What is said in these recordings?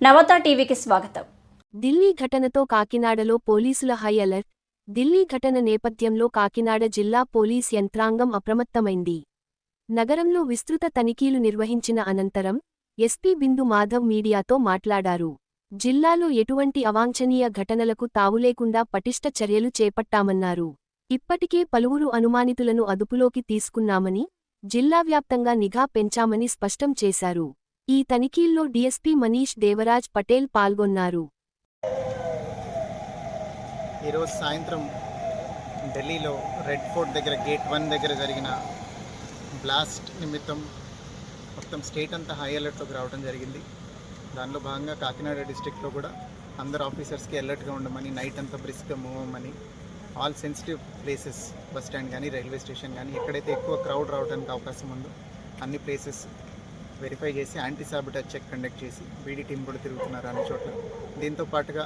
నవత టీవీకి స్వాగతం. ఢిల్లీ ఘటనతో కాకినాడలో పోలీసుల హై అలర్ట్. ఢిల్లీ ఘటన నేపథ్యంలో కాకినాడ జిల్లా పోలీస్ యంత్రాంగం అప్రమత్తమైంది. నగరంలో విస్తృత తనిఖీలు నిర్వహించిన అనంతరం ఎస్పీ బిందు మాధవ్ మీడియాతో మాట్లాడారు. జిల్లాలో ఎటువంటి అవాంఛనీయ ఘటనలకు తావులేకుండా పటిష్ట చర్యలు చేపట్టామన్నారు. ఇప్పటికే పలువురు అనుమానితులను అదుపులోకి తీసుకున్నామని జిల్లా వ్యాప్తంగా నిఘా పెంచామని స్పష్టం చేశారు. ఈ తనిఖీల్లో డీఎస్పీ మనీష్ దేవరాజ్ పటేల్ పాల్గొన్నారు. ఈరోజు సాయంత్రం ఢిల్లీలో రెడ్ ఫోర్ట్ దగ్గర గేట్ వన్ దగ్గర జరిగిన బ్లాస్ట్ నిమిత్తం మొత్తం స్టేట్ అంతా హై అలర్ట్లోకి రావడం జరిగింది. దానిలో భాగంగా కాకినాడ డిస్టిక్లో కూడా అందరు ఆఫీసర్స్కి అలర్ట్గా ఉండమని నైట్ అంతా బ్రిస్క్గా మూవ్ అవ్వమని all sensitive places bus stand కానీ రైల్వే స్టేషన్ కానీ ఎక్కడైతే ఎక్కువ క్రౌడ్ రావడానికి అవకాశం ఉందో అన్ని ప్లేసెస్ వెరిఫై చేసి యాంటీ సాబిటాజ్ చెక్ కండక్ట్ చేసి బీడీ టీం కూడా తిరుగుతున్నారు అన్ని చోట్ల. దీంతో పాటుగా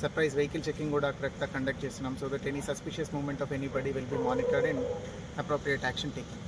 సర్ప్రైజ్ వెహికల్ చెకింగ్ కూడా కరెక్ట్గా కండక్ట్ చేస్తున్నాం. So that any suspicious movement of anybody will be monitored and appropriate action taking